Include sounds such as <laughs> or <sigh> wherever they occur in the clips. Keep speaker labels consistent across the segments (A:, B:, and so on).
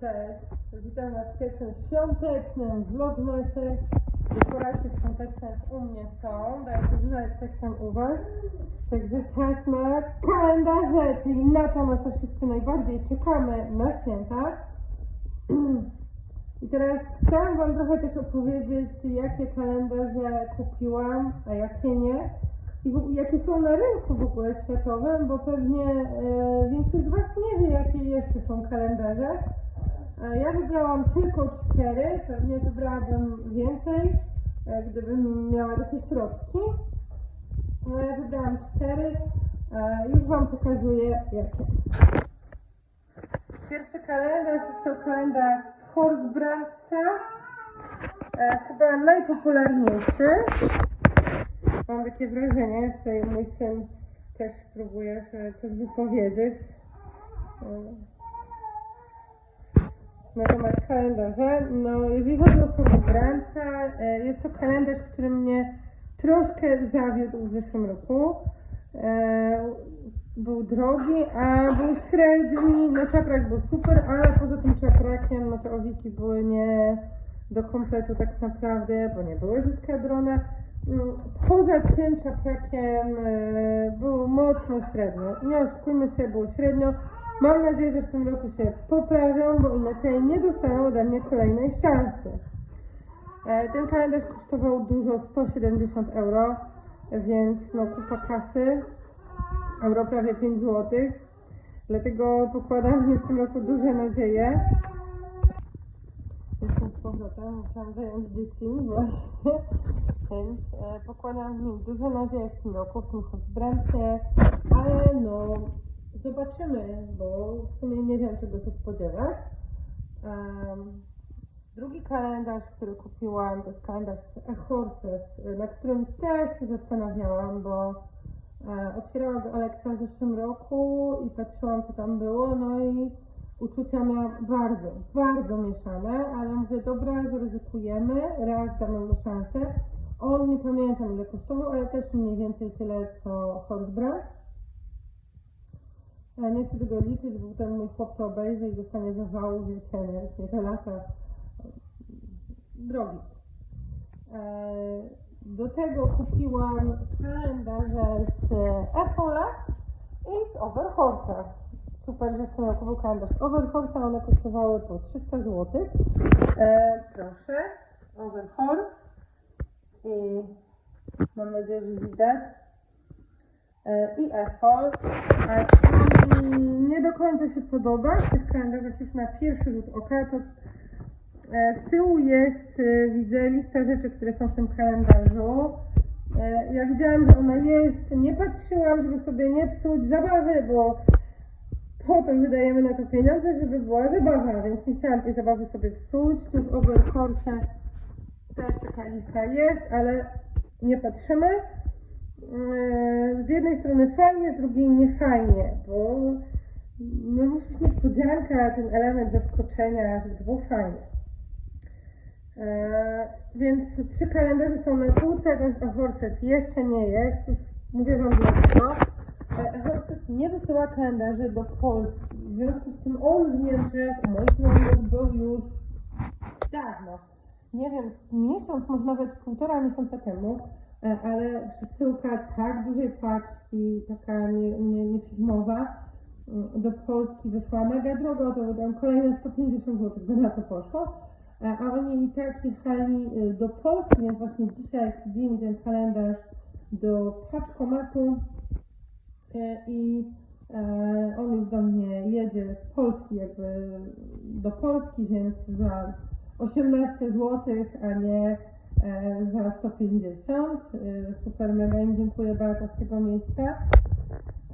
A: Cześć, witam Was w pierwszym świątecznym vlogmasie. Dekoracje świąteczne u mnie są, dajcie znać jak tam u Was. Także czas na kalendarze, czyli na to, na co wszyscy najbardziej czekamy na święta. <clears throat> I teraz chciałam Wam trochę też opowiedzieć, jakie kalendarze kupiłam, a jakie nie. I w, jakie są na rynku w ogóle światowym, bo pewnie e, większość z Was nie wie, jakie jeszcze są kalendarze. E, Ja wybrałam tylko cztery, pewnie wybrałabym więcej, e, gdybym miała takie środki. Ja wybrałam cztery, e, już Wam pokazuję jakie. Pierwszy kalendarz jest to kalendarz Horsbrandsa, e, chyba najpopularniejszy. Mam takie wrażenie, tutaj mój syn też próbuje sobie coś wypowiedzieć. Na temat kalendarza. No, jeżeli chodzi o Horbranca, e, jest to kalendarz, który mnie troszkę zawiódł w zeszłym roku. E, Był drogi, a był średni. No czaprak był super, ale poza tym czaprakiem, no te owiki były nie do kompletu tak naprawdę, bo nie były ze skadrona. Mm, Poza tym czaprakiem e, było mocno średnio. Nie oszukujmy się, było średnio. Mam nadzieję, że w tym roku się poprawią, bo inaczej nie dostaną ode mnie kolejnej szansy. E, Ten kalendarz kosztował dużo, 170 euro, więc no kupa kasy, euro prawie 5 zł. Dlatego pokładam w nim w tym roku duże nadzieje. Jestem z powrotem, musiałam zająć dzieci <laughs> właśnie czymś. E, Pokładam w nim duże nadzieje w tym roku, w tym Hotbrancie, ale no zobaczymy, bo w sumie nie wiem czego się spodziewać. Em, Drugi kalendarz, który kupiłam, to jest kalendarz Horses, nad którym też się zastanawiałam, bo e, otwierała go Aleksa w zeszłym roku i patrzyłam, co tam było, no i uczucia miałam bardzo, bardzo mieszane, ale mówię, dobra, zaryzykujemy, raz damy mu szansę. On nie pamiętam ile kosztował, ale też mniej więcej tyle, co Horsebrands. E, Nie chcę tego liczyć, bo potem mój chłop to obejrzy i dostanie zawału, wiecie, nie, już nie te lata drogi. E, Do tego kupiłam kalendarze z Efola i z Overhorse'a. Super, że w tym roku był kalendarz z Overhorse'a, one kosztowały po 300 zł. E, proszę, Overhorse i mam nadzieję, że widać. I mi nie do końca się podoba w tych kalendarzach już na pierwszy rzut oka, to E, Z tyłu jest, e, widzę, lista rzeczy, które są w tym kalendarzu. E, Ja widziałam, że ona jest. Nie patrzyłam, żeby sobie nie psuć zabawy, bo po to wydajemy na to pieniądze, żeby była zabawa, więc nie chciałam tej zabawy sobie psuć. Tu w Overhorse też taka lista jest, ale nie patrzymy. E, Z jednej strony fajnie, z drugiej nie fajnie, bo no musi być niespodzianka, ten element zaskoczenia, żeby to było fajnie. E, więc trzy kalendarze są na półce, ten z Horses jeszcze nie jest. Już mówię Wam dlaczego. E, Horses nie wysyła kalendarzy do Polski. W związku z tym on w Niemczech u moich znajomych był już dawno. Nie wiem, miesiąc, może nawet półtora miesiąca temu, ale przesyłka tak dużej paczki, taka nie, nie, niefirmowa, mm, do Polski wyszła mega drogo, to wydam kolejne 150 zł, by na to poszło. E, A oni i tak jechali do Polski, więc właśnie dzisiaj wsadzili mi ten kalendarz do paczkomatu e, i e, on już do mnie jedzie z Polski jakby do Polski, więc za 18 zł, a nie e, za 150. E, Super, mega im dziękuję Beata z tego miejsca.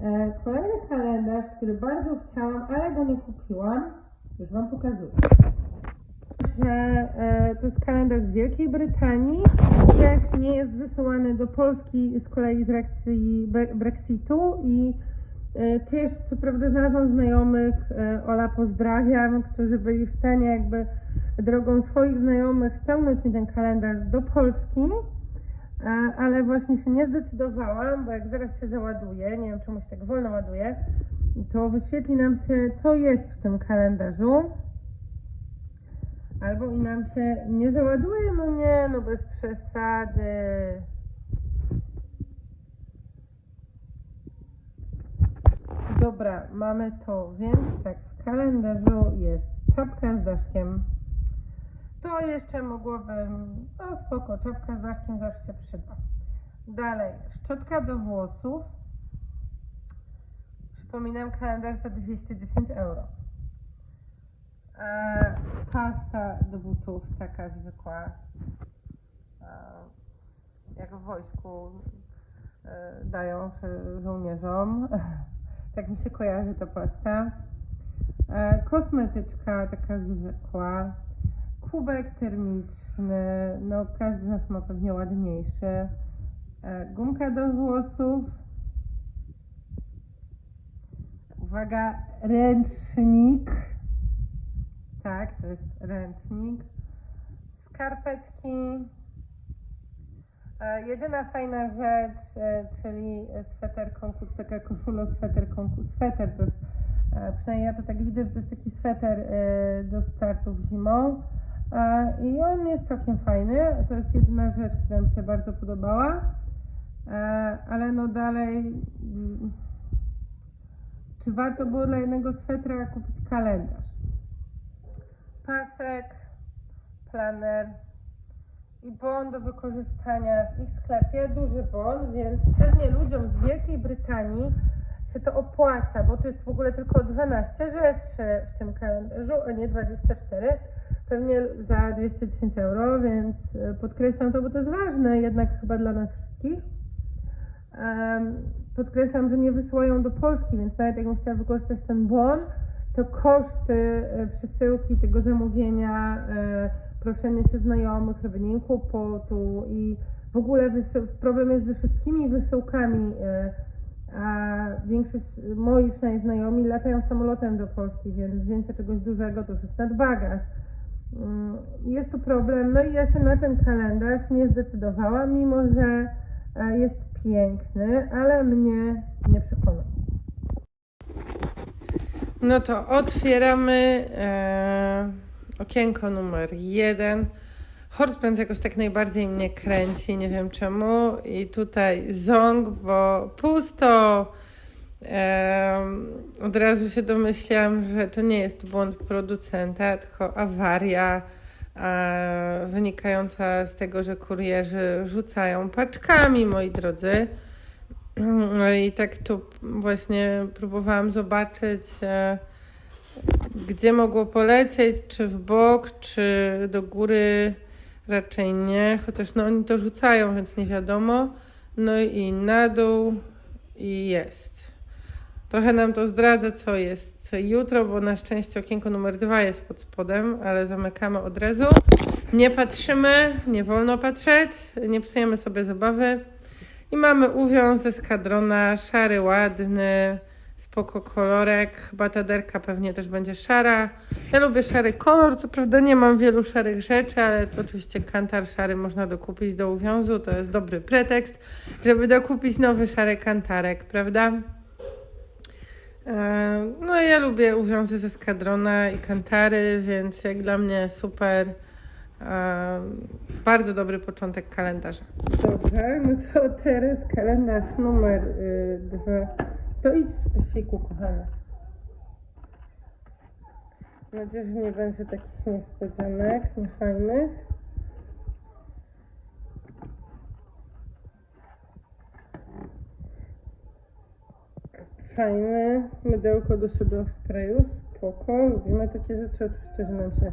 A: E, Kolejny kalendarz, który bardzo chciałam, ale go nie kupiłam, już Wam pokazuję że e, to jest kalendarz z Wielkiej Brytanii. Też nie jest wysyłany do Polski z kolei z Bre- Brexitu i e, też co prawda znalazłam znajomych, e, Ola pozdrawiam, którzy byli w stanie jakby drogą swoich znajomych ściągnąć mi ten kalendarz do Polski, e, ale właśnie się nie zdecydowałam, bo jak zaraz się załaduje, nie wiem czemu się tak wolno ładuje, to wyświetli nam się co jest w tym kalendarzu. Albo i nam się nie załaduje, no nie, no bez przesady. Dobra, mamy to, więc tak, w kalendarzu jest czapka z daszkiem. To jeszcze mogłabym, no spoko, czapka z daszkiem zawsze się przyda. Dalej, szczotka do włosów. Przypominam, kalendarz za 210 euro. E, pasta do butów, taka zwykła, e, jak w wojsku e, dają żo- żołnierzom. <laughs> tak mi się kojarzy ta pasta. E, kosmetyczka taka zwykła. Kubek termiczny, no każdy z nas ma pewnie ładniejszy. E, gumka do włosów. Uwaga, ręcznik. Tak, to jest ręcznik. Skarpetki. E, jedyna fajna rzecz, e, czyli sweter konkus, taka koszula sweter konkus. Sweter to jest, przynajmniej ja to tak widzę, że to jest taki sweter do startów zimą. E, I on jest całkiem fajny. To jest jedyna rzecz, która mi się bardzo podobała. E, ale no dalej, mm, czy warto było dla jednego swetra kupić kalendarz? Pasek, planer i bon do wykorzystania w ich sklepie, duży bon, więc pewnie ludziom z Wielkiej Brytanii się to opłaca, bo to jest w ogóle tylko 12 rzeczy w tym kalendarzu, a nie 24. Pewnie za 210 euro, więc e, podkreślam to, bo to jest ważne jednak chyba dla nas wszystkich. Podkreślam, że nie wysyłają do Polski, więc nawet jakbym chciała wykorzystać ten bon, to koszty e, przesyłki tego zamówienia, e, proszenie się znajomych, robienie kłopotu i w ogóle problem jest ze wszystkimi wysyłkami, a większość moich przynajmniej znajomi latają samolotem do Polski, więc wzięcie czegoś dużego to już jest nadbagaż. Mm, Jest to problem, no i ja się na ten kalendarz nie zdecydowałam, mimo że e, jest piękny, ale mnie nie przekonał. No to otwieramy e, okienko numer jeden. Horseplans jakoś tak najbardziej mnie kręci, nie wiem czemu. I tutaj ząg, bo pusto. Od razu się domyślam, że to nie jest błąd producenta, tylko awaria wynikająca z tego, że kurierzy rzucają paczkami, moi drodzy. No i tak tu właśnie próbowałam zobaczyć, e, gdzie mogło polecieć, czy w bok, czy do góry. Raczej nie, chociaż no oni to rzucają, więc nie wiadomo. No i na dół i jest. Trochę nam to zdradza, co jest jutro, bo na szczęście okienko numer dwa jest pod spodem, ale zamykamy od razu. Nie patrzymy, nie wolno patrzeć, nie psujemy sobie zabawy. I mamy uwiąz ze skadrona, szary, ładny, spoko kolorek. Chyba ta derka pewnie też będzie szara. Ja lubię szary kolor, co prawda nie mam wielu szarych rzeczy, ale to oczywiście kantar szary można dokupić do uwiązu. To jest dobry pretekst, żeby dokupić nowy szary kantarek, prawda? E, No ja lubię uwiązy ze skadrona i kantary, więc jak dla mnie super. E, Bardzo dobry początek kalendarza. Dobrze, no to teraz kalendarz numer y, dwa. To idź siku, kochana. Mam nadzieję, że nie będzie takich niespodzianek, niefajnych. Fajne mydełko do sprayu, spoko. Lubimy takie rzeczy, oczywiście, że nam się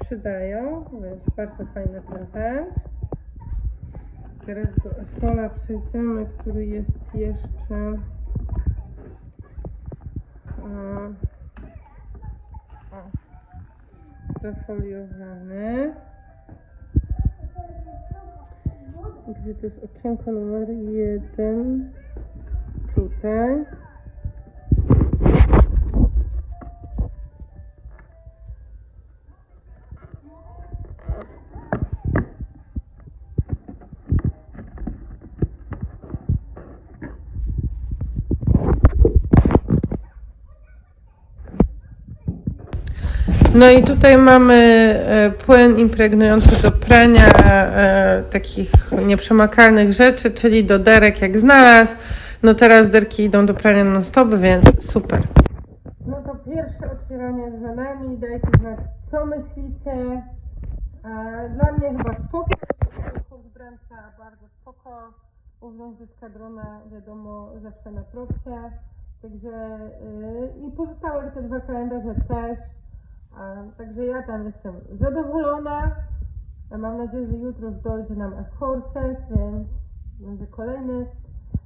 A: przydają, więc bardzo fajny prezent. Teraz do Espola przejdziemy, który jest jeszcze zafoliowany. Gdzie to jest okienko numer jeden? Tutaj. No i tutaj mamy e, płyn impregnujący do prania e, takich nieprzemakalnych rzeczy, czyli do derek jak znalazł. No teraz derki idą do prania non stop, więc super. No to pierwsze otwieranie za nami. Dajcie znać, co myślicie. E, Dla mnie chyba spoko. Hofbrandsa bardzo spoko. Ze skadrona, wiadomo, zawsze na propsie. Także yy, i pozostałe te dwa kalendarze też. Także ja tam jestem zadowolona. Mam nadzieję, że jutro już dojdzie nam Horses, więc będzie kolejny.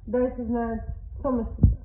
A: Dajcie znać, co myślicie.